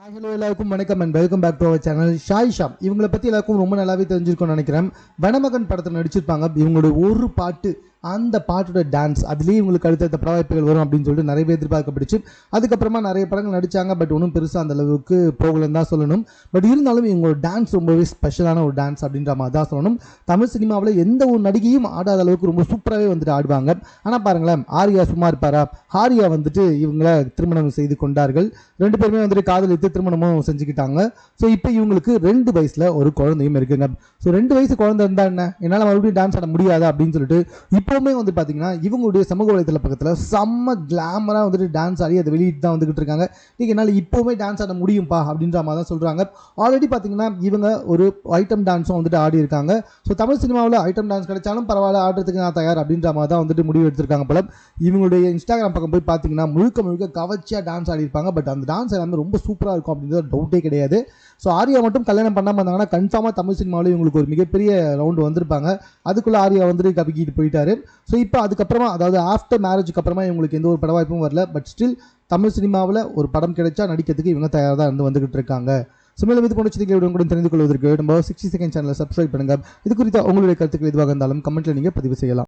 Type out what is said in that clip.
Hi hello எல்லாருக்கும் வணக்கம் and welcome back to our channel Shai Sham இவங்களை பற்றி எல்லாருக்கும் ரொம்ப நல்லாவே தெரிஞ்சிருக்கும்னு நினைக்கிறேன். வனமகன் படத்தில் நடிச்சிருப்பாங்க. இவங்களோட ஒரு பாட்டு அந்த பாட்டோட டான்ஸ் அதுலேயே இவங்களுக்கு அடுத்தடுத்த படவாய்ப்புகள் வரும் அப்படின்னு சொல்லிட்டு நிறைய எதிர்பார்க்கப்பட்டுச்சு. அதுக்கப்புறமா நிறைய படங்கள் நடிச்சாங்க பட் ஒன்றும் பெருசாக அந்த அளவுக்கு போகலன்னு தான் சொல்லணும். பட் இருந்தாலும் இவங்களோட டான்ஸ் ரொம்பவே ஸ்பெஷலான ஒரு டான்ஸ் அப்படின்ற மாதிரி தான் சொல்லணும். தமிழ் சினிமாவில் எந்த ஒரு நடிகையும் ஆடாத அளவுக்கு ரொம்ப சூப்பராகவே வந்துட்டு ஆடுவாங்க. ஆனால் பாருங்களேன் ஆர்யா சும்மா இருப்பாரா? ஆர்யா வந்துட்டு இவங்கள திருமணம் செய்து கொண்டார்கள். ரெண்டு பேருமே வந்துட்டு காதலித்து திருமணமும் செஞ்சுக்கிட்டாங்க. ஸோ இப்போ இவங்களுக்கு ரெண்டு வயசில் ஒரு குழந்தையும் இருக்குங்க. ஸோ ரெண்டு வயசு குழந்தை இருந்தால் என்ன? என்னால் மறுபடியும் டான்ஸ் ஆட முடியாது அப்படின்னு சொல்லிட்டு இப்போ இப்போவுமே வந்து பார்த்தீங்கன்னா இவங்களுடைய சமூக வலைதள பக்கத்தில் செம்ம கிளாமராக வந்துட்டு டான்ஸ் ஆடி அதை வெளியிட்டு தான் வந்துகிட்டு இருக்காங்க. நீங்கள் என்னால் இப்போவுமே டான்ஸ் ஆட முடியும்ப்பா அப்படின்ற மாதிரி தான் சொல்கிறாங்க ஆல்ரெடி பார்த்தீங்கன்னா இவங்க ஒரு ஐட்டம் டான்ஸும் வந்துட்டு ஆடி இருக்காங்க. ஸோ தமிழ் சினிமாவில் ஐட்டம் டான்ஸ் கிடைச்சாலும் பரவாயில்ல ஆடுறதுக்கு நான் தயார் அப்படின்ற மாதிரி தான் வந்துட்டு முடிவு எடுத்திருக்காங்க போல. இவங்களுடைய இன்ஸ்டாகிராம் பக்கம் போய் பார்த்தீங்கன்னா முழுக்க முழுக்க கவர்ச்சியாக டான்ஸ் ஆடிருப்பாங்க பட் அந்த டான்ஸ் எல்லாமே ரொம்ப சூப்பராக இருக்கும் அப்படின்றது டவுட்டே கிடையாது. ஸோ ஆர்யா மட்டும் கல்யாணம் பண்ணாமல் இருந்தாங்கன்னா கன்ஃபார்மாக தமிழ் சினிமாவில் இவங்களுக்கு ஒரு மிகப்பெரிய ரவுண்டு வந்திருப்பாங்க. அதுக்குள்ளே ஆரியா வந்துட்டு கவிக்கிட்டு போயிட்டாரு. ஸோ இப்போ அதுக்கப்புறமா அதாவது ஆஃப்டர் மேரேஜுக்கு அப்புறமா இவங்களுக்கு எந்த ஒரு பட வாய்ப்பும் வரல. பட் ஸ்டில் தமிழ் சினிமாவில் ஒரு படம் கிடைச்சா நடிக்கிறதுக்கு இவங்க தயாராக தான் இருந்து வந்துகிட்டு இருக்காங்க. ஸோ இது போன்ற செய்திகளை உடனுக்குடன் தெரிந்து கொள்வதற்கு நம்ம சிக்ஸ்டி செகண்ட் சேனலை சப்ஸ்கிரைப் பண்ணுங்க. இது குறித்த உங்களுடைய கருத்துக்கள் எதுவாக இருந்தாலும் கமெண்ட்டில் நீங்கள் பதிவு செய்யலாம்.